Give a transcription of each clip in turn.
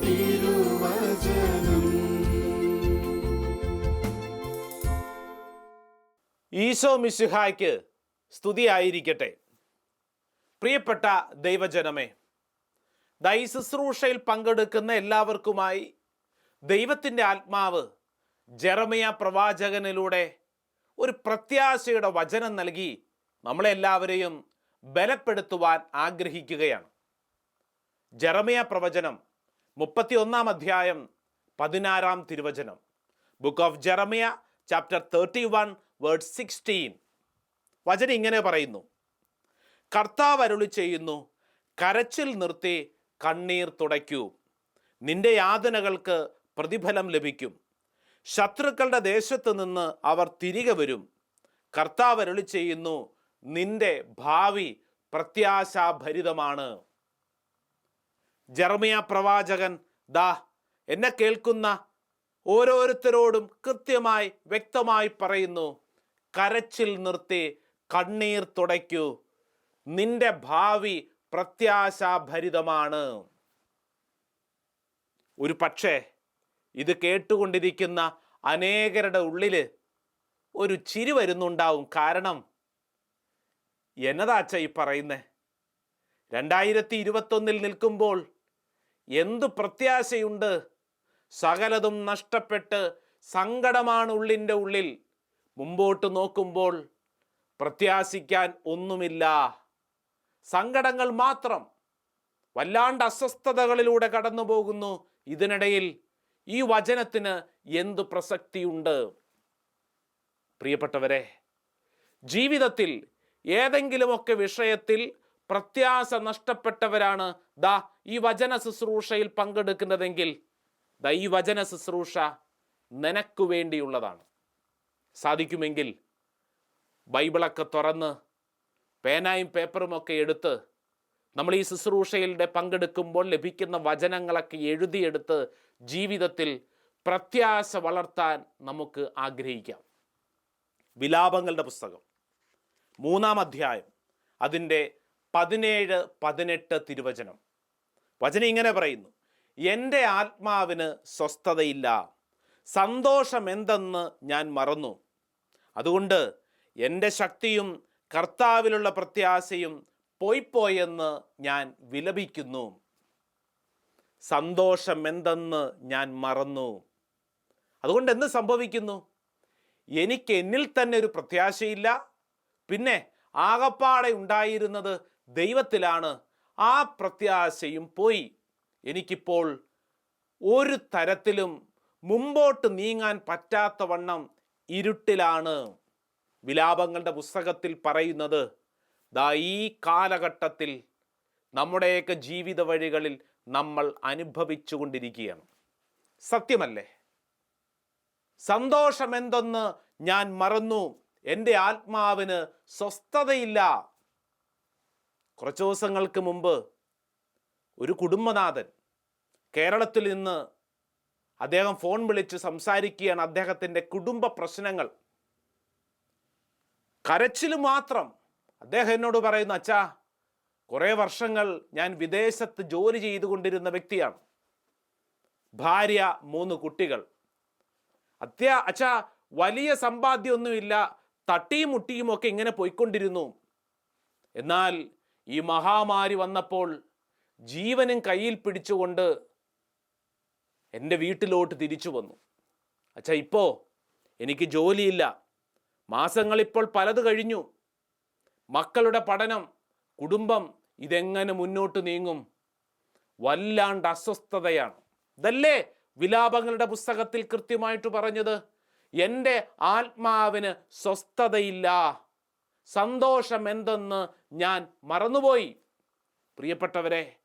തിരുവചനം. ഈശോ മിശിഹായ്ക്ക് സ്തുതിയായിരിക്കട്ടെ. പ്രിയപ്പെട്ട ദൈവജനമേ ദൈ ശുശ്രൂഷയിൽ പങ്കെടുക്കുന്ന എല്ലാവർക്കുമായി ദൈവത്തിന്റെ ആത്മാവ് ജെറമിയ പ്രവാചകനിലൂടെ ഒരു പ്രത്യാശയുടെ വചനം നൽകി നമ്മളെല്ലാവരെയും ബലപ്പെടുത്തുവാൻ ആഗ്രഹിക്കുകയാണ്. ജെറമിയ പ്രവചനം മുപ്പത്തി ഒന്നാം അധ്യായം പതിനാറാം തിരുവചനം. Book of Jeremiah chapter thirty one word sixteen വചനം ഇങ്ങനെ പറയുന്നു. കർത്താവ് അരുളി ചെയ്യുന്നു കരച്ചിൽ നിർത്തി കണ്ണീർ തുടയ്ക്കൂ. നിന്റെ യാതനകൾക്ക് പ്രതിഫലം ലഭിക്കും. ശത്രുക്കളുടെ ദേശത്ത് നിന്ന് അവർ തിരികെ വരും. കർത്താവ് അരുളി ചെയ്യുന്നു നിന്റെ ഭാവി പ്രത്യാശാഭരിതമാണ്. ജർമിയ പ്രവാചകൻ ദാ എന്നെ കേൾക്കുന്ന ഓരോരുത്തരോടും കൃത്യമായി വ്യക്തമായി പറയുന്നു കരച്ചിൽ നിർത്തി കണ്ണീർ തുടയ്ക്കൂ. നിന്റെ ഭാവി പ്രത്യാശാഭരിതമാണ്. ഒരു പക്ഷേ ഇത് കേട്ടുകൊണ്ടിരിക്കുന്ന അനേകരുടെ ഉള്ളിൽ ഒരു ചിരി വരുന്നുണ്ടാവും. കാരണം എന്നതാച്ച ഈ പറയുന്നേ? രണ്ടായിരത്തി ഇരുപത്തൊന്നിൽ നിൽക്കുമ്പോൾ എന്ത് പ്രത്യാശയുണ്ട്? സകലതും നഷ്ടപ്പെട്ട് സങ്കടമാണ് ഉള്ളിന്റെ ഉള്ളിൽ. മുമ്പോട്ട് നോക്കുമ്പോൾ പ്രത്യാശിക്കാൻ ഒന്നുമില്ല. സങ്കടങ്ങൾ മാത്രം വല്ലാണ്ട് അസ്വസ്ഥതകളിലൂടെ കടന്നു പോകുന്നു ഇതിനിടയിൽ ഈ വചനത്തിന് എന്ത് പ്രസക്തിയുണ്ട്? പ്രിയപ്പെട്ടവരെ ജീവിതത്തിൽ ഏതെങ്കിലുമൊക്കെ വിഷയത്തിൽ പ്രത്യാശ നഷ്ടപ്പെട്ടവരാണ്. ദാ ഈ വചന ശുശ്രൂഷയിൽ പങ്കെടുക്കുന്നതെങ്കിൽ ദാ ഈ വചന ശുശ്രൂഷ നിനക്കു വേണ്ടിയുള്ളതാണ്. സാധിക്കുമെങ്കിൽ ബൈബിളൊക്കെ തുറന്ന് പേനായും പേപ്പറുമൊക്കെ എടുത്ത് നമ്മൾ ഈ ശുശ്രൂഷയിലൂടെ പങ്കെടുക്കുമ്പോൾ ലഭിക്കുന്ന വചനങ്ങളൊക്കെ എഴുതിയെടുത്ത് ജീവിതത്തിൽ പ്രത്യാശ വളർത്താൻ നമുക്ക് ആഗ്രഹിക്കാം. വിലാപങ്ങളുടെ പുസ്തകം മൂന്നാം അധ്യായം അതിന്റെ പതിനേഴ് പതിനെട്ട് തിരുവചനം. വചനം ഇങ്ങനെ പറയുന്നു. എന്റെ ആത്മാവിന് സ്വസ്ഥതയില്ല. സന്തോഷം എന്തെന്ന് ഞാൻ മറന്നു. അതുകൊണ്ട് എന്റെ ശക്തിയും കർത്താവിലുള്ള പ്രത്യാശയും പോയിപ്പോയെന്ന് ഞാൻ വിലപിക്കുന്നു. സന്തോഷം എന്തെന്ന് ഞാൻ മറന്നു. അതുകൊണ്ട് എന്ത് സംഭവിക്കുന്നു? എനിക്ക് എന്നിൽ തന്നെ ഒരു പ്രത്യാശയില്ല. പിന്നെ ആകപ്പാടെ ഉണ്ടായിരുന്നത് ദൈവത്തിലാണ് ആ പ്രത്യാശയും പോയി. എനിക്കിപ്പോൾ ഒരു തരത്തിലും മുമ്പോട്ട് നീങ്ങാൻ പറ്റാത്ത വണ്ണം ഇരുട്ടിലാണ്. വിലാപങ്ങളുടെ പുസ്തകത്തിൽ പറയുന്നത് ദാ ഈ കാലഘട്ടത്തിൽ നമ്മുടെയൊക്കെ ജീവിത വഴികളിൽ നമ്മൾ അനുഭവിച്ചു കൊണ്ടിരിക്കുകയാണ് സത്യമല്ലേ? സന്തോഷമെന്തെന്ന് ഞാൻ മറന്നു. എന്റെ ആത്മാവിന് സ്വസ്ഥതയില്ല. കുറച്ച് ദിവസങ്ങൾക്ക് മുമ്പ് ഒരു കുടുംബനാഥൻ കേരളത്തിൽ നിന്ന് അദ്ദേഹം ഫോൺ വിളിച്ച് സംസാരിക്കുകയാണ് അദ്ദേഹത്തിന്റെ കുടുംബ പ്രശ്നങ്ങൾ. കരച്ചിൽ മാത്രം. അദ്ദേഹം എന്നോട് പറയുന്നു അച്ഛാ കുറേ വർഷങ്ങൾ ഞാൻ വിദേശത്ത് ജോലി ചെയ്തുകൊണ്ടിരുന്ന വ്യക്തിയാണ്. ഭാര്യ മൂന്ന് കുട്ടികൾ. അത്യാ അച്ഛാ വലിയ സമ്പാദ്യമൊന്നുമില്ല തട്ടിയും മുട്ടിയും ഒക്കെ ഇങ്ങനെ പോയിക്കൊണ്ടിരുന്നു. എന്നാൽ ഈ മഹാമാരി വന്നപ്പോൾ ജീവനും കയ്യിൽ പിടിച്ചുകൊണ്ട് എന്റെ വീട്ടിലോട്ട് തിരിച്ചു വന്നു. അച്ഛാ ഇപ്പോൾ എനിക്ക് ജോലിയില്ല. മാസങ്ങളിപ്പോൾ പലത് കഴിഞ്ഞു. മക്കളുടെ പഠനം കുടുംബം ഇതെങ്ങനെ മുന്നോട്ട് നീങ്ങും? വല്ലാണ്ട് അസ്വസ്ഥതയാണ്. ഇതല്ലേ വിലാപങ്ങളുടെ പുസ്തകത്തിൽ കൃത്യമായിട്ട് പറഞ്ഞത്? എന്റെ ആത്മാവിന് സ്വസ്ഥതയില്ല. സന്തോഷം എന്തെന്ന് ഞാൻ മറന്നുപോയി. പ്രിയപ്പെട്ടവരെ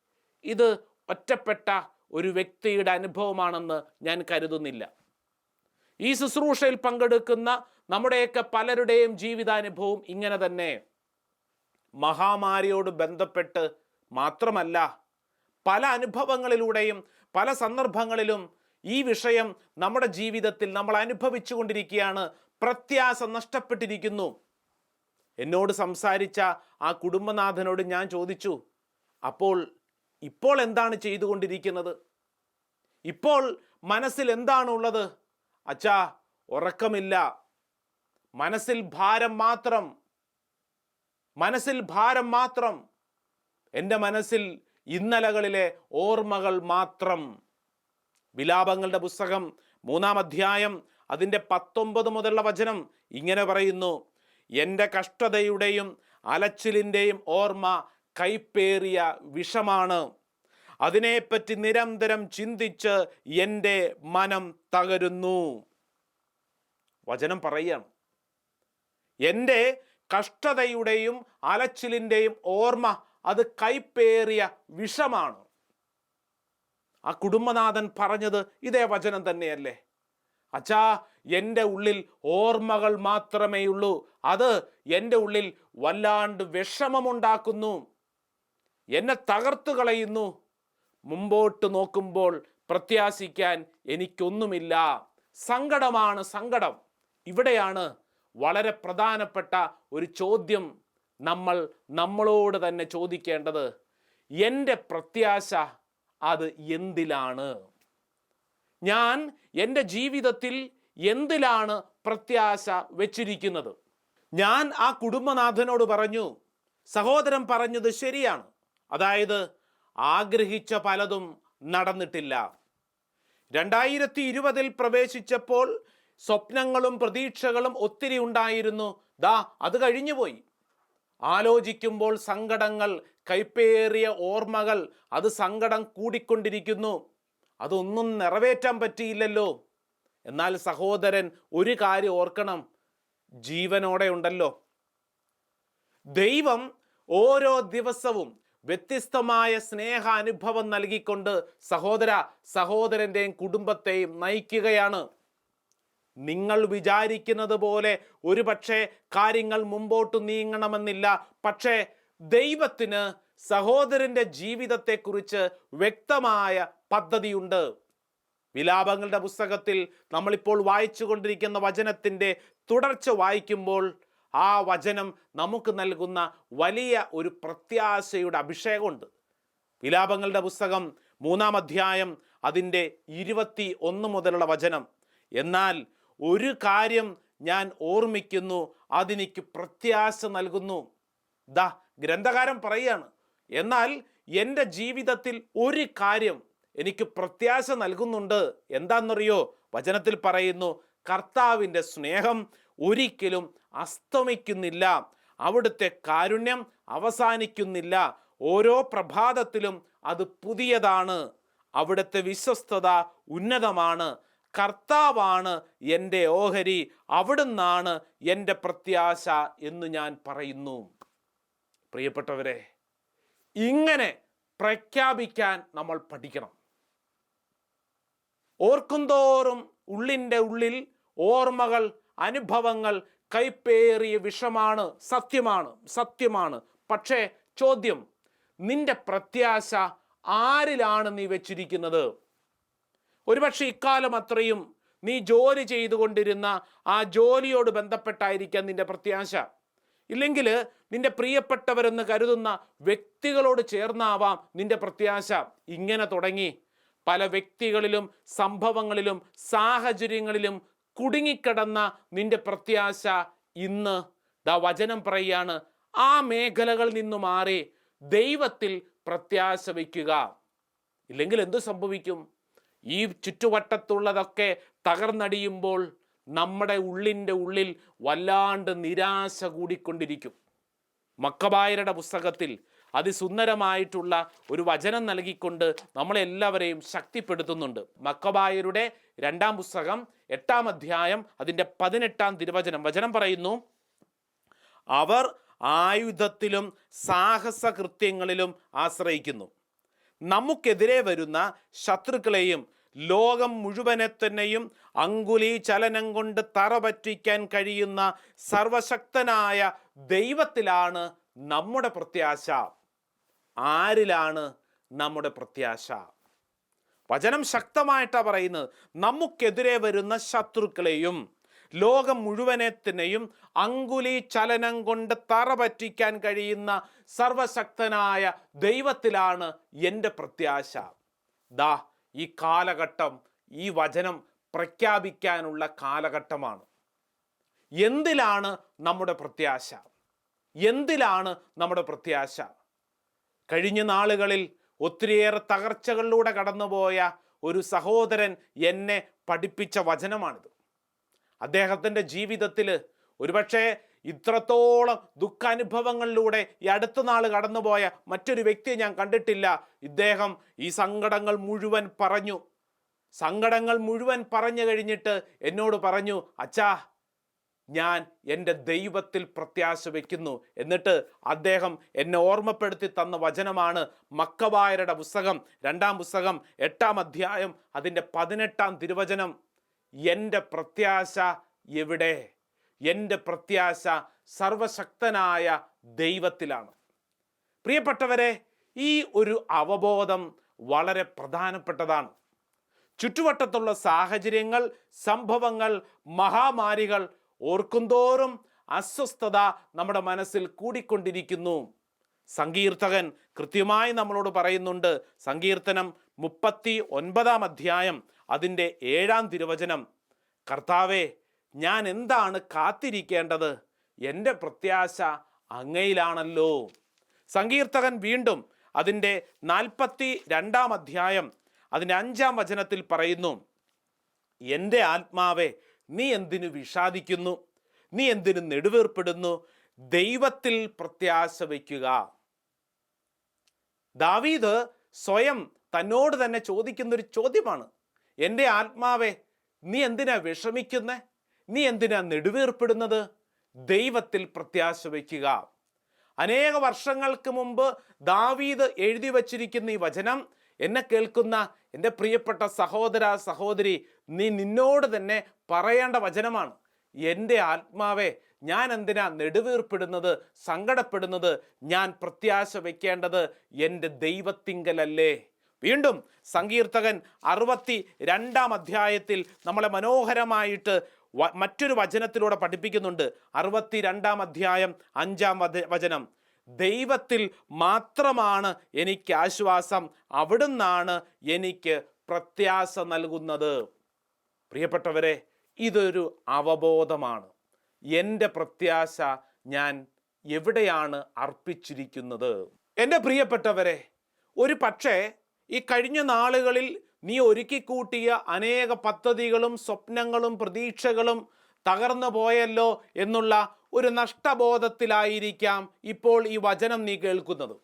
ഇത് ഒറ്റപ്പെട്ട ഒരു വ്യക്തിയുടെ അനുഭവമാണെന്ന് ഞാൻ കരുതുന്നില്ല. ഈ ശുശ്രൂഷയിൽ പങ്കെടുക്കുന്ന നമ്മുടെയൊക്കെ പലരുടെയും ജീവിതാനുഭവം ഇങ്ങനെ തന്നെ. മഹാമാരിയോട് ബന്ധപ്പെട്ട് മാത്രമല്ല പല അനുഭവങ്ങളിലൂടെയും പല സന്ദർഭങ്ങളിലും ഈ വിഷയം നമ്മുടെ ജീവിതത്തിൽ നമ്മൾ അനുഭവിച്ചു കൊണ്ടിരിക്കുകയാണ് പ്രത്യാശ നഷ്ടപ്പെട്ടിരിക്കുന്നു. എന്നോട് സംസാരിച്ച ആ കുടുംബനാഥനോട് ഞാൻ ചോദിച്ചു അപ്പോൾ ഇപ്പോൾ എന്താണ് ചെയ്തുകൊണ്ടിരിക്കുന്നത്? ഇപ്പോൾ മനസ്സിൽ എന്താണുള്ളത്? അച്ഛാ ഉറക്കമില്ല. മനസ്സിൽ ഭാരം മാത്രം. മനസ്സിൽ ഭാരം മാത്രം. എന്റെ മനസ്സിൽ ഇന്നലകളിലെ ഓർമ്മകൾ മാത്രം. വിലാപങ്ങളുടെ പുസ്തകം മൂന്നാം അധ്യായം അതിന്റെ പത്തൊമ്പത് മുതലുള്ള വചനം ഇങ്ങനെ പറയുന്നു. എന്റെ കഷ്ടതയുടെയും അലച്ചിലിന്റെയും ഓർമ്മ കൈപ്പേറിയ വിഷമാണ്. അതിനെപ്പറ്റി നിരന്തരം ചിന്തിച്ച് എന്റെ മനം തകരുന്നു. വചനം പറയണം എന്റെ കഷ്ടതയുടെയും അലച്ചിലിന്റെയും ഓർമ്മ അത് കൈപ്പേറിയ വിഷമാണ്. ആ കുടുംബനാഥൻ പറഞ്ഞത് ഇതേ വചനം തന്നെയല്ലേ? അച്ഛാ എന്റെ ഉള്ളിൽ ഓർമ്മകൾ മാത്രമേ ഉള്ളൂ അത് എന്റെ ഉള്ളിൽ വല്ലാണ്ട് വിഷമമുണ്ടാക്കുന്നു. എന്നെ തകർത്തു കളയുന്നു. മുമ്പോട്ട് നോക്കുമ്പോൾ പ്രത്യാശിക്കാൻ എനിക്കൊന്നുമില്ല. സങ്കടമാണ് സങ്കടം. ഇവിടെയാണ് വളരെ പ്രധാനപ്പെട്ട ഒരു ചോദ്യം നമ്മൾ നമ്മളോട് തന്നെ ചോദിക്കേണ്ടത്. എന്റെ പ്രത്യാശ അത് എന്തിലാണ്? ഞാൻ എന്റെ ജീവിതത്തിൽ എന്തിലാണ് പ്രത്യാശ വെച്ചിരിക്കുന്നത്? ഞാൻ ആ കുടുംബനാഥനോട് പറഞ്ഞു സഹോദരൻ പറഞ്ഞത് ശരിയാണ്. അതായത് ആഗ്രഹിച്ച പലതും നടന്നിട്ടില്ല. രണ്ടായിരത്തി ഇരുപതിൽ പ്രവേശിച്ചപ്പോൾ സ്വപ്നങ്ങളും പ്രതീക്ഷകളും ഒത്തിരി ഉണ്ടായിരുന്നു. ദാ അത് കഴിഞ്ഞുപോയി. ആലോചിക്കുമ്പോൾ സങ്കടങ്ങൾ കൈപ്പേറിയ ഓർമ്മകൾ അത് സങ്കടം കൂടിക്കൊണ്ടിരിക്കുന്നു. അതൊന്നും നിറവേറ്റാൻ പറ്റിയില്ലല്ലോ. എന്നാൽ സഹോദരൻ ഒരു കാര്യം ഓർക്കണം. ജീവനോടെ ഉണ്ടല്ലോ. ദൈവം ഓരോ ദിവസവും വ്യത്യസ്തമായ സ്നേഹ അനുഭവം നൽകിക്കൊണ്ട് സഹോദര സഹോദരന്റെയും കുടുംബത്തെയും നയിക്കുകയാണ്. നിങ്ങൾ വിചാരിക്കുന്നത് പോലെ ഒരുപക്ഷെ കാര്യങ്ങൾ മുമ്പോട്ട് നീങ്ങണമെന്നില്ല. പക്ഷേ ദൈവത്തിന് സഹോദരന്റെ ജീവിതത്തെക്കുറിച്ച് വ്യക്തമായ പദ്ധതിയുണ്ട്. വിലാപങ്ങളുടെ പുസ്തകത്തിൽ നമ്മളിപ്പോൾ വായിച്ചു കൊണ്ടിരിക്കുന്ന വചനത്തിന്റെ തുടർച്ച വായിക്കുമ്പോൾ ആ വചനം നമുക്ക് നൽകുന്ന വലിയ ഒരു പ്രത്യാശയുടെ അഭിഷേകമുണ്ട്. വിലാപങ്ങളുടെ പുസ്തകം മൂന്നാം അധ്യായം അതിന്റെ ഇരുപത്തി ഒന്ന് മുതലുള്ള വചനം. എന്നാൽ ഒരു കാര്യം ഞാൻ ഓർമ്മിക്കുന്നു അതെനിക്ക് പ്രത്യാശ നൽകുന്നു. ദാ ഗ്രന്ഥകാരൻ പറയാണ് എന്നാൽ എന്റെ ജീവിതത്തിൽ ഒരു കാര്യം എനിക്ക് പ്രത്യാശ നൽകുന്നുണ്ട്. എന്താണെന്നറിയോ? വചനത്തിൽ പറയുന്നു കർത്താവിന്റെ സ്നേഹം ഒരിക്കലും അസ്തമിക്കുന്നില്ല. അവിടുത്തെ കാരുണ്യം അവസാനിക്കുന്നില്ല. ഓരോ പ്രഭാതത്തിലും അത് പുതിയതാണ്. അവിടുത്തെ വിശ്വസ്തത ഉന്നതമാണ്. കർത്താവാണ് എന്റെ ഓഹരി. അവിടുന്നാണ് എന്റെ പ്രത്യാശ എന്ന് ഞാൻ പറയുന്നു. പ്രിയപ്പെട്ടവരെ ഇങ്ങനെ പ്രഖ്യാപിക്കാൻ നമ്മൾ പഠിക്കണം. ഓർക്കുന്തോറും ഉള്ളിന്റെ ഉള്ളിൽ ഓർമ്മകൾ അനുഭവങ്ങൾ കൈപ്പേറിയ വിഷമാണ് സത്യമാണ് സത്യമാണ്. പക്ഷേ ചോദ്യം നിന്റെ പ്രത്യാശ ആരിലാണ് നീ വെച്ചിരിക്കുന്നത്? ഒരുപക്ഷെ ഇക്കാലം അത്രയും നീ ജോലി ചെയ്തുകൊണ്ടിരുന്ന ആ ജോലിയോട് ബന്ധപ്പെട്ടായിരിക്കാം നിന്റെ പ്രത്യാശ. ഇല്ലെങ്കിൽ നിന്റെ പ്രിയപ്പെട്ടവരെന്ന് കരുതുന്ന വ്യക്തികളോട് ചേർന്നാവാം നിന്റെ പ്രത്യാശ. ഇങ്ങനെ തുടങ്ങി. പല വ്യക്തികളിലും സംഭവങ്ങളിലും സാഹചര്യങ്ങളിലും കുടുങ്ങിക്കിടന്ന നിന്റെ പ്രത്യാശ ഇന്ന് ദ വചനം പറയുകയാണ് ആ മേഖലകളിൽ നിന്നു മാറി ദൈവത്തിൽ പ്രത്യാശ വയ്ക്കുക. ഇല്ലെങ്കിൽ എന്തു സംഭവിക്കും? ഈ ചുറ്റുവട്ടത്തുള്ളതൊക്കെ തകർന്നടിയുമ്പോൾ നമ്മുടെ ഉള്ളിന്റെ ഉള്ളിൽ വല്ലാണ്ട് നിരാശ കൂടിക്കൊണ്ടിരിക്കും. മക്കബായരുടെ പുസ്തകത്തിൽ അതിസുന്ദരമായിട്ടുള്ള ഒരു വചനം നൽകിക്കൊണ്ട് നമ്മളെല്ലാവരെയും ശക്തിപ്പെടുത്തുന്നുണ്ട്. മക്കബായരുടെ രണ്ടാം പുസ്തകം എട്ടാം അധ്യായം അതിന്റെ പതിനെട്ടാം തിരുവചനം. വചനം പറയുന്നു അവർ ആയുധത്തിലും സാഹസ കൃത്യങ്ങളിലും ആശ്രയിക്കുന്നു. നമുക്കെതിരെ വരുന്ന ശത്രുക്കളെയും ലോകം മുഴുവനെ തന്നെയും അങ്കുലി ചലനം കൊണ്ട് തറ പറ്റിക്കാൻ കഴിയുന്ന സർവശക്തനായ ദൈവത്തിലാണ് നമ്മുടെ പ്രത്യാശ. ആരിലാണ് നമ്മുടെ പ്രത്യാശ? വചനം ശക്തമായിട്ടാണ് പറയുന്നത്. നമുക്കെതിരെ വരുന്ന ശത്രുക്കളെയും ലോകം മുഴുവനത്തിനെയും അങ്കുലി ചലനം കൊണ്ട് തറ പറ്റിക്കാൻ കഴിയുന്ന സർവശക്തനായ ദൈവത്തിലാണ് എന്റെ പ്രത്യാശ. ദാ ഈ കാലഘട്ടം ഈ വചനം പ്രഖ്യാപിക്കാനുള്ള കാലഘട്ടമാണ്. എന്തിലാണ് നമ്മുടെ പ്രത്യാശ? എന്തിലാണ് നമ്മുടെ പ്രത്യാശ? കഴിഞ്ഞ നാളുകളിൽ ഒത്തിരിയേറെ തകർച്ചകളിലൂടെ കടന്നുപോയ ഒരു സഹോദരൻ എന്നെ പഠിപ്പിച്ച വചനമാണിത്. അദ്ദേഹത്തിന്റെ ജീവിതത്തിൽ ഒരുപക്ഷെ ഇത്രത്തോളം ദുഃഖാനുഭവങ്ങളിലൂടെ ഈ അടുത്ത നാൾ കടന്നുപോയ മറ്റൊരു വ്യക്തിയെ ഞാൻ കണ്ടിട്ടില്ല. ഇദ്ദേഹം ഈ സങ്കടങ്ങൾ മുഴുവൻ പറഞ്ഞു. സങ്കടങ്ങൾ മുഴുവൻ പറഞ്ഞു കഴിഞ്ഞിട്ട് എന്നോട് പറഞ്ഞു അച്ഛാ ഞാൻ എന്റെ ദൈവത്തിൽ പ്രത്യാശ വയ്ക്കുന്നു എന്നിട്ട് അദ്ദേഹം എന്നെ ഓർമ്മപ്പെടുത്തി തന്ന വചനമാണ് മക്കവായരുടെ പുസ്തകം രണ്ടാം പുസ്തകം എട്ടാം അധ്യായം അതിന്റെ പതിനെട്ടാം തിരുവചനം. എന്റെ പ്രത്യാശ എവിടെ? എന്റെ പ്രത്യാശ സർവശക്തനായ ദൈവത്തിലാണ്. പ്രിയപ്പെട്ടവരെ ഈ ഒരു അവബോധം വളരെ പ്രധാനപ്പെട്ടതാണ്. ചുറ്റുവട്ടത്തുള്ള സാഹചര്യങ്ങൾ സംഭവങ്ങൾ മഹാമാരികൾ ഓർക്കുന്തോറും അസ്വസ്ഥത നമ്മുടെ മനസ്സിൽ കൂടിക്കൊണ്ടിരിക്കുന്നു. സങ്കീർത്തകൻ കൃത്യമായി നമ്മളോട് പറയുന്നുണ്ട്. സങ്കീർത്തനം മുപ്പത്തി ഒൻപതാം അധ്യായം അതിന്റെ ഏഴാം തിരുവചനം. കർത്താവെ ഞാൻ എന്താണ് കാത്തിരിക്കേണ്ടത്? എന്റെ പ്രത്യാശ അങ്ങയിലാണല്ലോ. സങ്കീർത്തകൻ വീണ്ടും അതിന്റെ നാൽപ്പത്തി രണ്ടാം അധ്യായം അതിന്റെ അഞ്ചാം വചനത്തിൽ പറയുന്നു എന്റെ ആത്മാവെ നീ എന്തിനു വിഷാദിക്കുന്നു? നീ എന്തിനു നെടുവേർപ്പെടുന്നു? ദൈവത്തിൽ പ്രത്യാശ വയ്ക്കുക. ദാവീദ് സ്വയം തന്നോട് തന്നെ ചോദിക്കുന്നൊരു ചോദ്യമാണ്. എന്റെ ആത്മാവെ നീ എന്തിനാ വിഷമിക്കുന്നേ? നീ എന്തിനാ നെടുവേർപ്പെടുന്നത്? ദൈവത്തിൽ പ്രത്യാശ വയ്ക്കുക. അനേക വർഷങ്ങൾക്ക് മുമ്പ് ദാവീദ് എഴുതി വച്ചിരിക്കുന്ന ഈ വചനം എന്നെ കേൾക്കുന്ന എന്റെ പ്രിയപ്പെട്ട സഹോദര സഹോദരി നീ നിന്നോട് തന്നെ പറയേണ്ട വചനമാണ്. എന്റെ ആത്മാവെ ഞാൻ എന്തിനാ നെടുവീർപ്പെടുന്നത് സങ്കടപ്പെടുന്നത് ഞാൻ പ്രത്യാശ വയ്ക്കേണ്ടത് എന്റെ ദൈവത്തിങ്കലല്ലേ? വീണ്ടും സങ്കീർത്തകൻ അറുപത്തി രണ്ടാം അധ്യായത്തിൽ നമ്മളെ മനോഹരമായിട്ട് മറ്റൊരു വചനത്തിലൂടെ പഠിപ്പിക്കുന്നുണ്ട്. അറുപത്തി രണ്ടാം അധ്യായം അഞ്ചാം വചനം. ദൈവത്തിൽ മാത്രമാണ് എനിക്ക് ആശ്വാസം. അവിടുന്നാണ് എനിക്ക് പ്രത്യാശ നൽകുന്നത്. പ്രിയപ്പെട്ടവരെ ഇതൊരു അവബോധമാണ്. എന്റെ പ്രത്യാശ ഞാൻ എവിടെയാണ് അർപ്പിച്ചിരിക്കുന്നത്? എന്റെ പ്രിയപ്പെട്ടവരെ ഒരു പക്ഷേ ഈ കഴിഞ്ഞ നാളുകളിൽ നീ ഒരുക്കിക്കൂട്ടിയ അനേക പദ്ധതികളും സ്വപ്നങ്ങളും പ്രതീക്ഷകളും തകർന്നു പോയല്ലോ എന്നുള്ള ഒരു നഷ്ടബോധത്തിലായിരിക്കാം ഇപ്പോൾ ഈ വചനം നീ കേൾക്കുന്നത്.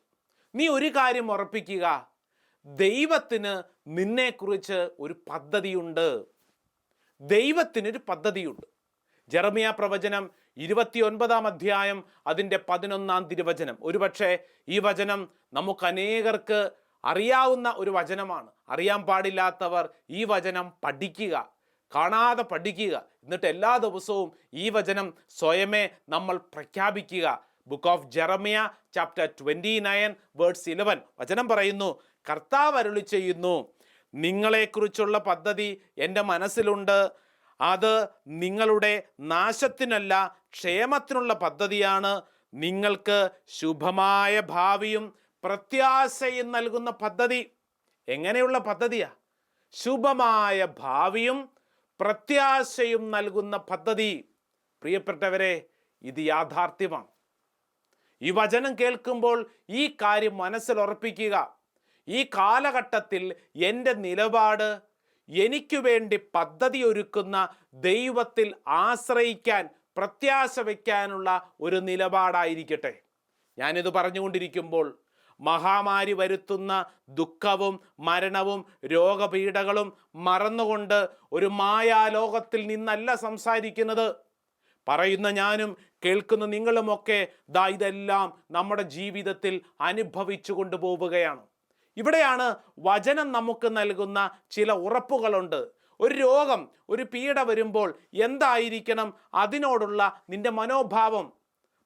നീ ഒരു കാര്യം ഉറപ്പിക്കുക. ദൈവത്തിന് നിന്നെക്കുറിച്ച് ഒരു പദ്ധതിയുണ്ട്. ദൈവത്തിനൊരു പദ്ധതിയുണ്ട്. ജെറമിയ പ്രവചനം ഇരുപത്തിയൊൻപതാം അധ്യായം അതിന്റെ പതിനൊന്നാം തിരുവചനം. ഒരുപക്ഷെ ഈ വചനം നമുക്ക് അനേകർക്ക് അറിയാവുന്ന ഒരു വചനമാണ്. അറിയാൻ പാടില്ലാത്തവർ ഈ വചനം പഠിക്കുക. കാണാതെ പഠിക്കുക. എന്നിട്ട് എല്ലാ ദിവസവും ഈ വചനം സ്വയമേ നമ്മൾ പ്രഖ്യാപിക്കുക. Book of Jeremiah chapter twenty nine words eleven വചനം പറയുന്നു കർത്താവ് അരുളി ചെയ്യുന്നു നിങ്ങളെക്കുറിച്ചുള്ള പദ്ധതി എന്റെ മനസ്സിലുണ്ട്. അത് നിങ്ങളുടെ നാശത്തിനല്ല ക്ഷേമത്തിനുള്ള പദ്ധതിയാണ്. നിങ്ങൾക്ക് ശുഭമായ ഭാവിയും പ്രത്യാശയും നൽകുന്ന പദ്ധതി. എങ്ങനെയുള്ള പദ്ധതിയാ? ശുഭമായ ഭാവിയും പ്രത്യാശയും നൽകുന്ന പദ്ധതി. പ്രിയപ്പെട്ടവരെ ഇത് യാഥാർത്ഥ്യമാണ്. ഈ വചനം കേൾക്കുമ്പോൾ ഈ കാര്യം മനസ്സിൽ ഉറപ്പിക്കുക. ഈ കാലഘട്ടത്തിൽ എന്റെ നിലപാട് എനിക്ക് വേണ്ടി പദ്ധതി ഒരുക്കുന്ന ദൈവത്തിൽ ആശ്രയിക്കാൻ പ്രത്യാശ വയ്ക്കാനുള്ള ഒരു നിലപാടായിരിക്കട്ടെ. ഞാനിത് പറഞ്ഞുകൊണ്ടിരിക്കുമ്പോൾ മഹാമാരി വരുത്തുന്ന ദുഃഖവും മരണവും രോഗപീഠകളും മറന്നുകൊണ്ട് ഒരു മായാലോകത്തിൽ നിന്നല്ല സംസാരിക്കുന്നത്. പറയുന്ന ഞാനും കേൾക്കുന്ന നിങ്ങളുമൊക്കെ ദാ ഇതെല്ലാം നമ്മുടെ ജീവിതത്തിൽ അനുഭവിച്ചു കൊണ്ടുപോവുകയാണ് ഇവിടെയാണ് വചനം നമുക്ക് നൽകുന്ന ചില ഉറപ്പുകളുണ്ട്. ഒരു രോഗം ഒരു പീഡ വരുമ്പോൾ എന്തായിരിക്കണം അതിനോടുള്ള നിന്റെ മനോഭാവം.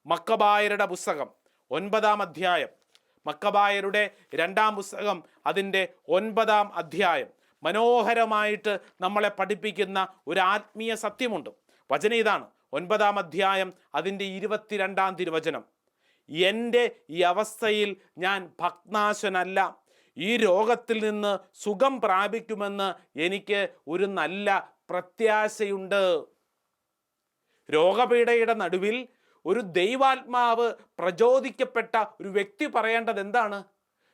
മക്കബായരുടെ പുസ്തകം ഒൻപതാം അധ്യായം. മക്കബായരുടെ രണ്ടാം പുസ്തകം അതിന്റെ ഒൻപതാം അധ്യായം. മനോഹരമായിട്ട് നമ്മളെ പഠിപ്പിക്കുന്ന ഒരു ആത്മീയ സത്യമുണ്ട്. വചന ഇതാണ്. ഒൻപതാം അധ്യായം അതിന്റെ ഇരുപത്തിരണ്ടാം തിരുവചനം. എന്റെ ഈ അവസ്ഥയിൽ ഞാൻ ഭഗ്നാശനല്ല. ഈ രോഗത്തിൽ നിന്ന് സുഖം പ്രാപിക്കുമെന്ന് എനിക്ക് ഒരു നല്ല പ്രത്യാശയുണ്ട്. രോഗപീഠയുടെ നടുവിൽ ഒരു ദൈവാത്മാവ് പ്രചോദിക്കപ്പെട്ട ഒരു വ്യക്തി പറയേണ്ടത് എന്താണ്?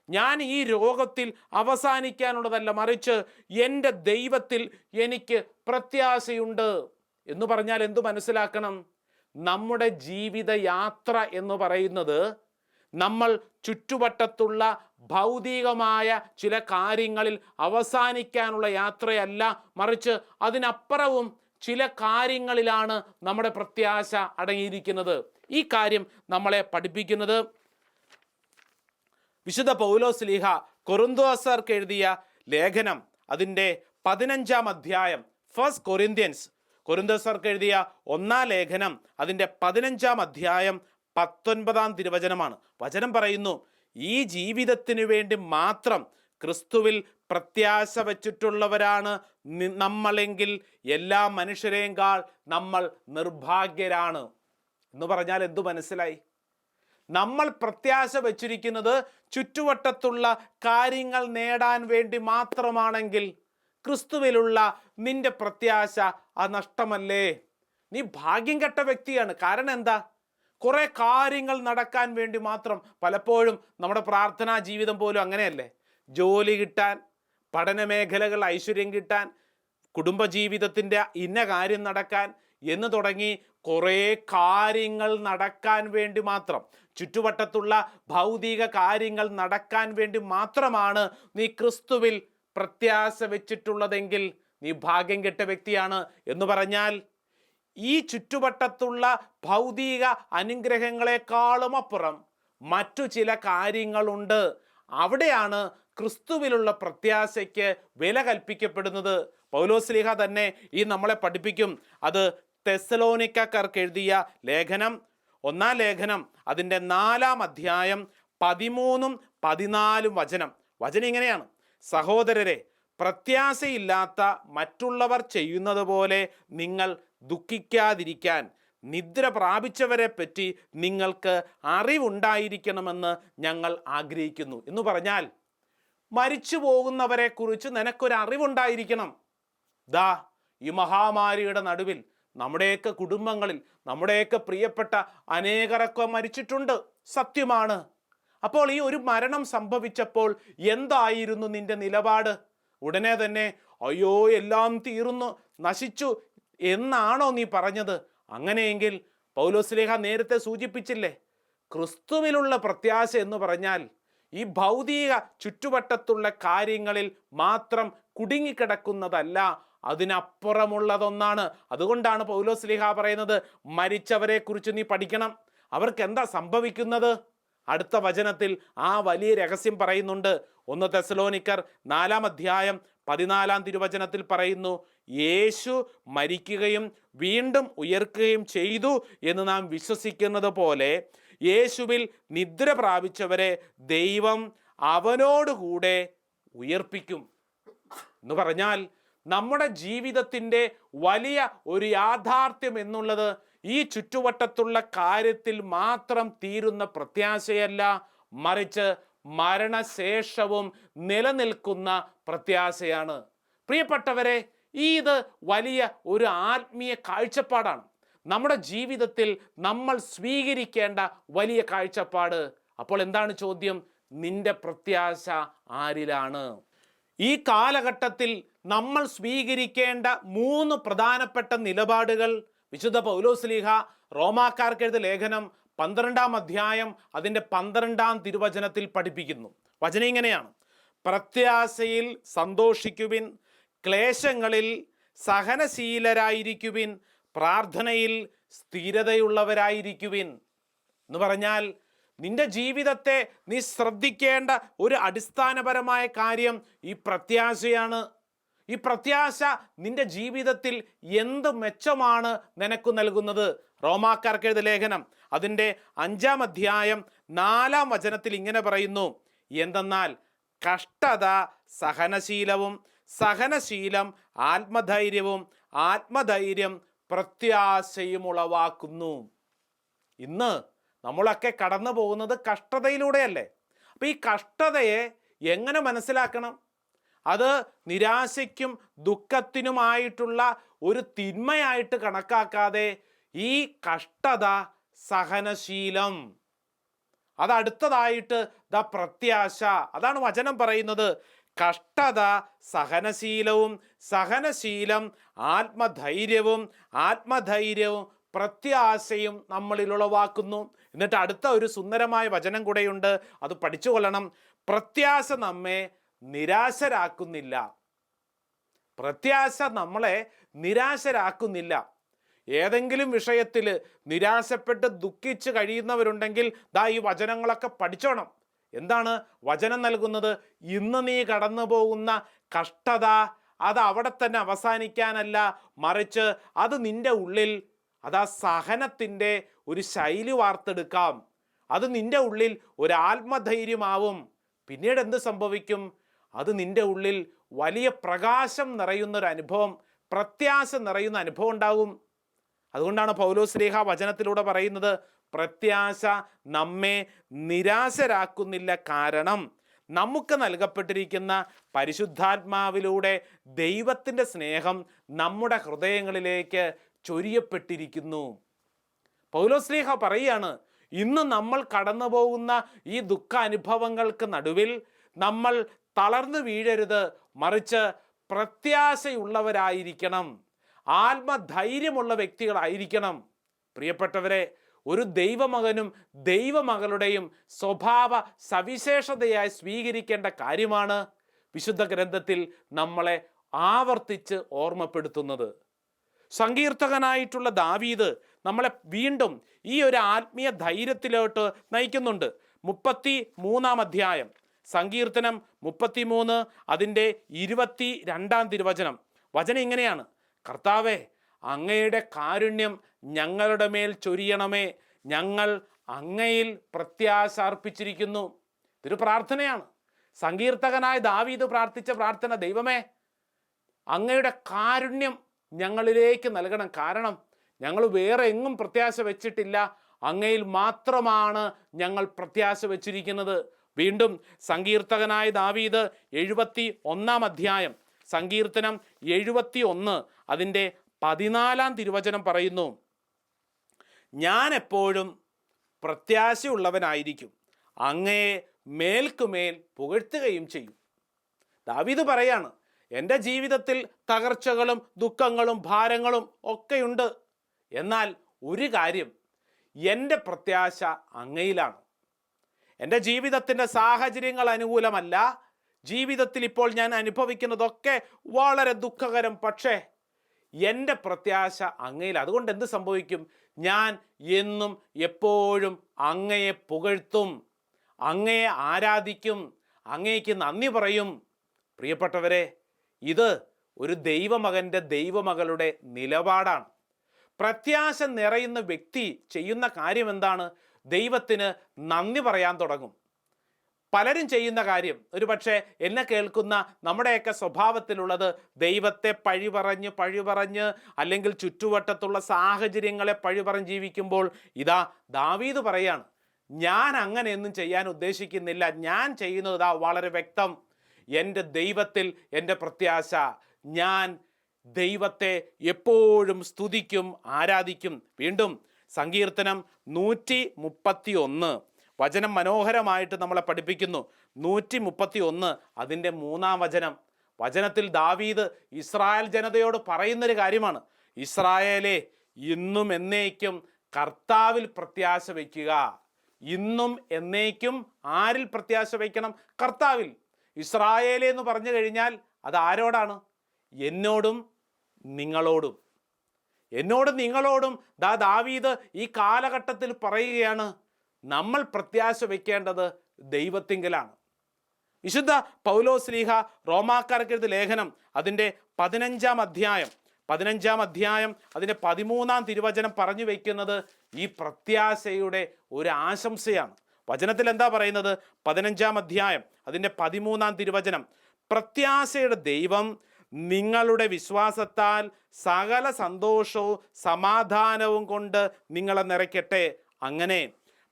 ഞാൻ ഈ രോഗത്തിൽ അവസാനിക്കാനുള്ളതല്ല മറിച്ച് എന്റെ ദൈവത്തിൽ എനിക്ക് പ്രത്യാശയുണ്ട് എന്ന് പറഞ്ഞാൽ എന്തു മനസ്സിലാക്കണം? നമ്മുടെ ജീവിത യാത്ര എന്ന് പറയുന്നത് നമ്മൾ ചുറ്റുവട്ടത്തുള്ള ഭൗതികമായ ചില കാര്യങ്ങളിൽ അവസാനിക്കാനുള്ള യാത്രയല്ല മറിച്ച് അതിനപ്പുറവും ചില കാര്യങ്ങളിലാണ് നമ്മുടെ പ്രത്യാശ അടങ്ങിയിരിക്കുന്നത്. ഈ കാര്യം നമ്മളെ പഠിപ്പിക്കുന്നത് വിശുദ്ധ പൗലോസ് ലീഹ കൊറിന്തോസർക്ക് എഴുതിയ ലേഖനം. അതിന്റെ പതിനഞ്ചാം അധ്യായം ഫസ്റ്റ് കൊറിന്ത്യൻസ് കൊറിന്തോസർക്ക് എഴുതിയ ഒന്നാം ലേഖനം അതിന്റെ പതിനഞ്ചാം അധ്യായം പത്തൊൻപതാം തിരുവചനമാണ്. വചനം പറയുന്നു ഈ ജീവിതത്തിനു വേണ്ടി മാത്രം ക്രിസ്തുവിൽ പ്രത്യാശ വച്ചിട്ടുള്ളവരാണ് നമ്മളെങ്കിൽ എല്ലാ മനുഷ്യരെക്കാൾ നമ്മൾ നിർഭാഗ്യരാണ്. എന്ന് പറഞ്ഞാൽ എന്തു മനസ്സിലായി? നമ്മൾ പ്രത്യാശ വച്ചിരിക്കുന്നത് ചുറ്റുവട്ടത്തുള്ള കാര്യങ്ങൾ നേടാൻ വേണ്ടി മാത്രമാണെങ്കിൽ ക്രിസ്തുവിലുള്ള നിന്റെ പ്രത്യാശ ആ നഷ്ടമല്ലേ? നീ ഭാഗ്യം കെട്ട വ്യക്തിയാണ്. കാരണം എന്താ? കുറേ കാര്യങ്ങൾ നടക്കാൻ വേണ്ടി മാത്രം പലപ്പോഴും നമ്മുടെ പ്രാർത്ഥനാ ജീവിതം പോലും അങ്ങനെയല്ലേ? ജോലി കിട്ടാൻ പഠന മേഖലകൾ ഐശ്വര്യം കിട്ടാൻ കുടുംബജീവിതത്തിന്റെ ഇന്ന കാര്യം നടക്കാൻ എന്ന് തുടങ്ങി കുറേ കാര്യങ്ങൾ നടക്കാൻ വേണ്ടി മാത്രം ചുറ്റുവട്ടത്തുള്ള ഭൗതിക കാര്യങ്ങൾ നടക്കാൻ വേണ്ടി മാത്രമാണ് നീ ക്രിസ്തുവിൽ പ്രത്യാശ വെച്ചിട്ടുള്ളതെങ്കിൽ നീ ഭാഗ്യം കെട്ട വ്യക്തിയാണ് എന്ന് പറഞ്ഞാൽ ഈ ചുറ്റുവട്ടത്തുള്ള ഭൗതിക അനുഗ്രഹങ്ങളെക്കാളും അപ്പുറം മറ്റു ചില കാര്യങ്ങളുണ്ട്. അവിടെയാണ് ക്രിസ്തുവിലുള്ള പ്രത്യാശയ്ക്ക് വില കൽപ്പിക്കപ്പെടുന്നത് പൗലോസ്ലിഹ തന്നെ ഈ നമ്മളെ പഠിപ്പിക്കും. അത് തെസലോനിക്കാർക്ക് എഴുതിയ ലേഖനം. ഒന്നാം ലേഖനം അതിന്റെ നാലാം അധ്യായം പതിമൂന്നും പതിനാലും വചനം. വചനം ഇങ്ങനെയാണ്. സഹോദരരെ പ്രത്യാശയില്ലാത്ത മറ്റുള്ളവർ ചെയ്യുന്നത് പോലെ നിങ്ങൾ ദുഃഖിക്കാതിരിക്കാൻ നിദ്ര പ്രാപിച്ചവരെ പറ്റി നിങ്ങൾക്ക് അറിവുണ്ടായിരിക്കണമെന്ന് ഞങ്ങൾ ആഗ്രഹിക്കുന്നു. എന്ന് പറഞ്ഞാൽ മരിച്ചു പോകുന്നവരെ കുറിച്ച് നിനക്കൊരു അറിവുണ്ടായിരിക്കണം ദാ ഈ മഹാമാരിയുടെ നടുവിൽ നമ്മുടെയൊക്കെ കുടുംബങ്ങളിൽ നമ്മുടെയൊക്കെ പ്രിയപ്പെട്ട അനേകരൊക്കെ മരിച്ചിട്ടുണ്ട്. സത്യമാണ്. അപ്പോൾ ഈ ഒരു മരണം സംഭവിച്ചപ്പോൾ എന്തായിരുന്നു നിന്റെ നിലപാട്? ഉടനെ തന്നെ അയ്യോ എല്ലാം തീർന്നു നശിച്ചു എന്നാണോ നീ പറഞ്ഞത്? അങ്ങനെയെങ്കിൽ പൗലോസ്ലേഹ നേരത്തെ സൂചിപ്പിച്ചില്ലേ? ക്രിസ്തുവിലുള്ള പ്രത്യാശ എന്ന് പറഞ്ഞാൽ ഈ ഭൗതിക ചുറ്റുവട്ടത്തുള്ള കാര്യങ്ങളിൽ മാത്രം കുടുങ്ങിക്കിടക്കുന്നതല്ല അതിനപ്പുറമുള്ളതൊന്നാണ്. അതുകൊണ്ടാണ് പൗലോസ് പൗലോസ്ലിഹ പറയുന്നത് മരിച്ചവരെ കുറിച്ച് നീ പഠിക്കണം. അവർക്ക് എന്താ സംഭവിക്കുന്നത്? അടുത്ത വചനത്തിൽ ആ വലിയ രഹസ്യം പറയുന്നുണ്ട്. ഒന്ന് തെസലോനിക്കർ നാലാം അധ്യായം പതിനാലാം തിരുവചനത്തിൽ പറയുന്നു യേശു മരിക്കുകയും വീണ്ടും ഉയർക്കുകയും ചെയ്തു എന്ന് നാം വിശ്വസിക്കുന്നത് പോലെ യേശുവിൽ നിദ്ര പ്രാപിച്ചവരെ ദൈവം അവനോടുകൂടെ ഉയർപ്പിക്കും. എന്ന് പറഞ്ഞാൽ നമ്മുടെ ജീവിതത്തിന്റെ വലിയ ഒരു യാഥാർത്ഥ്യം എന്നുള്ളത് ഈ ചുറ്റുവട്ടത്തുള്ള കാര്യത്തിൽ മാത്രം തീരുന്ന പ്രത്യാശയല്ല മറിച്ച് മരണശേഷവും നിലനിൽക്കുന്ന പ്രത്യാശയാണ്. പ്രിയപ്പെട്ടവരെ ഈ ഇത് വലിയ ഒരു ആത്മീയ കാഴ്ചപ്പാടാണ്. നമ്മുടെ ജീവിതത്തിൽ നമ്മൾ സ്വീകരിക്കേണ്ട വലിയ കാഴ്ചപ്പാട്. അപ്പോൾ എന്താണ് ചോദ്യം? നിന്റെ പ്രത്യാശ ആരിലാണ്? ഈ കാലഘട്ടത്തിൽ നമ്മൾ സ്വീകരിക്കേണ്ട മൂന്ന് പ്രധാനപ്പെട്ട നിലപാടുകൾ. വിശുദ്ധ പൗലോസ്ലീഹ റോമാക്കാർക്ക് എഴുതിയ ലേഖനം പന്ത്രണ്ടാം അധ്യായം അതിന്റെ പന്ത്രണ്ടാം തിരുവചനത്തിൽ പഠിപ്പിക്കുന്നു. വചനം ഇങ്ങനെയാണ്. പ്രത്യാശയിൽ സന്തോഷിക്കുവിൻ ക്ലേശങ്ങളിൽ സഹനശീലരായിരിക്കുവിൻ പ്രാർത്ഥനയിൽ സ്ഥിരതയുള്ളവരായിരിക്കുവിൻ. എന്ന് പറഞ്ഞാൽ നിന്റെ ജീവിതത്തെ നീ ശ്രദ്ധിക്കേണ്ട ഒരു അടിസ്ഥാനപരമായ കാര്യം ഈ പ്രത്യാശയാണ്. ഈ പ്രത്യാശ നിന്റെ ജീവിതത്തിൽ എന്ത് മെച്ചമാണ് നിനക്ക് നൽകുന്നത്? റോമാക്കാർക്ക് എഴുതിയ ലേഖനം. അതിന്റെ അഞ്ചാം അധ്യായം നാലാം വചനത്തിൽ ഇങ്ങനെ പറയുന്നു. എന്തെന്നാൽ കഷ്ടത സഹനശീലവും സഹനശീലം ആത്മധൈര്യവും ആത്മധൈര്യം പ്രത്യാശയും ഉളവാക്കുന്നു. ഇന്ന് നമ്മളൊക്കെ കടന്നു പോകുന്നത് കഷ്ടതയിലൂടെയല്ലേ? അപ്പം ഈ കഷ്ടതയെ എങ്ങനെ മനസ്സിലാക്കണം? അത് നിരാശയ്ക്കും ദുഃഖത്തിനുമായിട്ടുള്ള ഒരു തിന്മയായിട്ട് കണക്കാക്കാതെ ഈ കഷ്ടത സഹനശീലം. അതടുത്തതായിട്ട് ദ പ്രത്യാശ. അതാണ് വചനം പറയുന്നത്. കഷ്ടത സഹനശീലവും സഹനശീലം ആത്മധൈര്യവും ആത്മധൈര്യവും പ്രത്യാശയും നമ്മളിൽ ഉളവാക്കുന്നു. എന്നിട്ട് അടുത്ത ഒരു സുന്ദരമായ വചനം കൂടെയുണ്ട്. അത് പഠിച്ചു കൊള്ളണം പ്രത്യാശ നമ്മെ നിരാശരാക്കുന്നില്ല. പ്രത്യാശ നമ്മളെ നിരാശരാക്കുന്നില്ല. ഏതെങ്കിലും വിഷയത്തിൽ നിരാശപ്പെട്ട് ദുഃഖിച്ച് കഴിയുന്നവരുണ്ടെങ്കിൽ ദാ ഈ വചനങ്ങളൊക്കെ പഠിച്ചോണം. എന്താണ് വചനം നൽകുന്നത്? ഇന്ന് നീ കടന്നു പോകുന്ന കഷ്ടത അത് അവിടെ തന്നെ അവസാനിക്കാനല്ല മറിച്ച് അത് നിന്റെ ഉള്ളിൽ അതാ സഹനത്തിന്റെ ഒരു ശൈലി വാർത്തെടുക്കാം. അത് നിന്റെ ഉള്ളിൽ ഒരു ആത്മധൈര്യമാവും. പിന്നീട് എന്ത് സംഭവിക്കും? അത് നിന്റെ ഉള്ളിൽ വലിയ പ്രകാശം നിറയുന്ന ഒരു അനുഭവം പ്രത്യാശ നിറയുന്ന അനുഭവം ഉണ്ടാകും. അതുകൊണ്ടാണ് പൗലോസ്ലേഹ വചനത്തിലൂടെ പറയുന്നത് പ്രത്യാശ നമ്മെ നിരാശരാക്കുന്നില്ല കാരണം നമുക്ക് നൽകപ്പെട്ടിരിക്കുന്ന പരിശുദ്ധാത്മാവിലൂടെ ദൈവത്തിന്റെ സ്നേഹം നമ്മുടെ ഹൃദയങ്ങളിലേക്ക് ചൊരിയപ്പെട്ടിരിക്കുന്നു. പൗലോസ്ലീഹ പറയുകയാണ് ഇന്ന് നമ്മൾ കടന്നു പോകുന്ന ഈ ദുഃഖ അനുഭവങ്ങൾക്ക് നടുവിൽ നമ്മൾ തളർന്നു വീഴരുത് മറിച്ച് പ്രത്യാശയുള്ളവരായിരിക്കണം ആത്മധൈര്യമുള്ള വ്യക്തികളായിരിക്കണം. പ്രിയപ്പെട്ടവരെ ഒരു ദൈവമകനും ദൈവമകളുടെയും സ്വഭാവ സവിശേഷതയായി സ്വീകരിക്കേണ്ട കാര്യമാണ് വിശുദ്ധ ഗ്രന്ഥത്തിൽ നമ്മളെ ആവർത്തിച്ച് ഓർമ്മപ്പെടുത്തുന്നത്. സങ്കീർത്തകനായിട്ടുള്ള ദാവീദ് നമ്മളെ വീണ്ടും ഈ ഒരു ആത്മീയ ധൈര്യത്തിലോട്ട് നയിക്കുന്നുണ്ട്. മുപ്പത്തി മൂന്നാം അധ്യായം. സങ്കീർത്തനം മുപ്പത്തിമൂന്ന് അതിന്റെ ഇരുപത്തി രണ്ടാം തിരുവചനം. വചനം ഇങ്ങനെയാണ്. കർത്താവെ അങ്ങയുടെ കാരുണ്യം ഞങ്ങളുടെ മേൽ ചൊരിയണമേ. ഞങ്ങൾ അങ്ങയിൽ പ്രത്യാശ അർപ്പിച്ചിരിക്കുന്നു ഇതൊരു പ്രാർത്ഥനയാണ്. സങ്കീർത്തകനായ ദാവീദ് പ്രാർത്ഥിച്ച പ്രാർത്ഥന ദൈവമേ അങ്ങയുടെ കാരുണ്യം ഞങ്ങളിലേക്ക് നൽകണം. കാരണം ഞങ്ങൾ വേറെ എങ്ങും പ്രത്യാശ വെച്ചിട്ടില്ല. അങ്ങയിൽ മാത്രമാണ് ഞങ്ങൾ പ്രത്യാശ വെച്ചിരിക്കുന്നത്. വീണ്ടും സങ്കീർത്തകനായ ദാവീദ് എഴുപത്തി ഒന്നാം അധ്യായം. സങ്കീർത്തനം എഴുപത്തി ഒന്ന് അതിന്റെ പതിനാലാം തിരുവചനം പറയുന്നു ഞാൻ എപ്പോഴും പ്രത്യാശയുള്ളവനായിരിക്കും. അങ്ങയെ മേൽക്കുമേൽ പുകഴ്ത്തുകയും ചെയ്യും. ദാവിത് പറയാണ് എന്റെ ജീവിതത്തിൽ തകർച്ചകളും ദുഃഖങ്ങളും ഭാരങ്ങളും ഒക്കെയുണ്ട്. എന്നാൽ ഒരു കാര്യം എന്റെ പ്രത്യാശ അങ്ങയിലാണ്. എന്റെ ജീവിതത്തിന്റെ സാഹചര്യങ്ങൾ അനുകൂലമല്ല. ജീവിതത്തിൽ ഇപ്പോൾ ഞാൻ അനുഭവിക്കുന്നതൊക്കെ വളരെ ദുഃഖകരം. പക്ഷേ എന്റെ പ്രത്യാശ അങ്ങയിൽ. അതുകൊണ്ട് എന്ത് സംഭവിക്കും? ഞാൻ എന്നും എപ്പോഴും അങ്ങയെ പുകഴ്ത്തും അങ്ങയെ ആരാധിക്കും അങ്ങേക്ക് നന്ദി പറയും. പ്രിയപ്പെട്ടവരെ ഇത് ഒരു ദൈവമകന്റെ ദൈവമകളുടെ നിലപാടാണ്. പ്രത്യാശ നിറയുന്ന വ്യക്തി ചെയ്യുന്ന കാര്യം എന്താണ്? ദൈവത്തിന് നന്ദി പറയാൻ തുടങ്ങും. പലരും ചെയ്യുന്ന കാര്യം ഒരു പക്ഷേ എന്നെ കേൾക്കുന്ന നമ്മുടെയൊക്കെ സ്വഭാവത്തിലുള്ളത് ദൈവത്തെ പഴി പറഞ്ഞ് പഴി പറഞ്ഞ് അല്ലെങ്കിൽ ചുറ്റുവട്ടത്തുള്ള സാഹചര്യങ്ങളെ പഴി പറഞ്ഞ് ജീവിക്കുമ്പോൾ ഇതാ ദാവീദ് പറയാണ് ഞാൻ അങ്ങനെയൊന്നും ചെയ്യാൻ ഉദ്ദേശിക്കുന്നില്ല. ഞാൻ ചെയ്യുന്നത് ഇതാ വളരെ വ്യക്തം. എന്റെ ദൈവത്തിൽ എന്റെ പ്രത്യാശ ഞാൻ ദൈവത്തെ എപ്പോഴും സ്തുതിക്കും ആരാധിക്കും. വീണ്ടും സങ്കീർത്തനം നൂറ്റി മുപ്പത്തി ഒന്ന് വചനം മനോഹരമായിട്ട് നമ്മളെ പഠിപ്പിക്കുന്നു. നൂറ്റി മുപ്പത്തി ഒന്ന് അതിന്റെ മൂന്നാം വചനം. വചനത്തിൽ ദാവീദ് ഇസ്രായേൽ ജനതയോട് പറയുന്നൊരു കാര്യമാണ്. ഇസ്രായേലെ ഇന്നും എന്നേക്കും കർത്താവിൽ പ്രത്യാശ വയ്ക്കുക. ഇന്നും എന്നേക്കും ആരിൽ പ്രത്യാശ വയ്ക്കണം? കർത്താവിൽ. ഇസ്രായേലെ എന്ന് പറഞ്ഞു കഴിഞ്ഞാൽ അത് ആരോടാണ്? എന്നോടും നിങ്ങളോടും. എന്നോടും നിങ്ങളോടും ദാ ദാവീദ് ഈ കാലഘട്ടത്തിൽ പറയുകയാണ്. നമ്മൾ പ്രത്യാശ വയ്ക്കേണ്ടത് ദൈവത്തിങ്കലാണ്. വിശുദ്ധ പൗലോ സ്ലീഹ റോമാക്കാർക്കെഴുതി ലേഖനം അതിന്റെ പതിനഞ്ചാം അധ്യായം പതിനഞ്ചാം അധ്യായം അതിന്റെ പതിമൂന്നാം തിരുവചനം പറഞ്ഞു വയ്ക്കുന്നത് ഈ പ്രത്യാശയുടെ ഒരു ആശംസയാണ്. വചനത്തിൽ എന്താ പറയുന്നത്? പതിനഞ്ചാം അധ്യായം അതിന്റെ പതിമൂന്നാം തിരുവചനം. പ്രത്യാശയുടെ ദൈവം നിങ്ങളുടെ വിശ്വാസത്താൽ സകല സന്തോഷവും സമാധാനവും കൊണ്ട് നിങ്ങളെ നിറയ്ക്കട്ടെ. അങ്ങനെ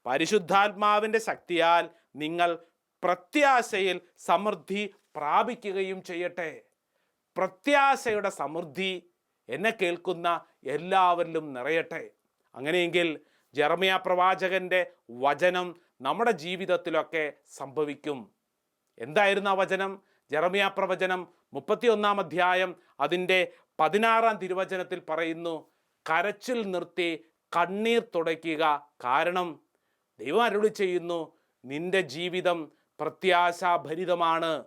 പരിശുദ്ധാത്മാവിന്റെ ശക്തിയാൽ നിങ്ങൾ പ്രത്യാശയിൽ സമൃദ്ധി പ്രാപിക്കുകയും ചെയ്യട്ടെ. പ്രത്യാശയുടെ സമൃദ്ധി എന്നെ കേൾക്കുന്ന എല്ലാവരിലും നിറയട്ടെ. അങ്ങനെയെങ്കിൽ ജർമിയ പ്രവാചകന്റെ വചനം നമ്മുടെ ജീവിതത്തിലൊക്കെ സംഭവിക്കും. എന്തായിരുന്നു ആ വചനം? ജർമിയ പ്രവചനം മുപ്പത്തിയൊന്നാം അധ്യായം അതിന്റെ പതിനാറാം തിരുവചനത്തിൽ പറയുന്നു കരച്ചിൽ നിർത്തി കണ്ണീർ തുടയ്ക്കുക കാരണം ദൈവം അരുളി ചെയ്യുന്നു നിന്റെ ജീവിതം പ്രത്യാശാഭരിതമാണ്.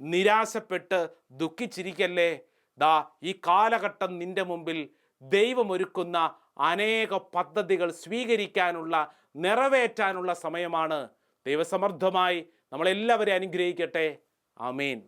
നിരാശപ്പെട്ട് ദുഃഖിച്ചിരിക്കല്ലേ? ദാ ഈ കാലഘട്ടം നിന്റെ മുമ്പിൽ ദൈവമൊരുക്കുന്ന അനേക പദ്ധതികൾ സ്വീകരിക്കാനുള്ള നിറവേറ്റാനുള്ള സമയമാണ്. ദൈവസമർത്ഥമായി നമ്മളെല്ലാവരെയും അനുഗ്രഹിക്കട്ടെ. ആമേൻ.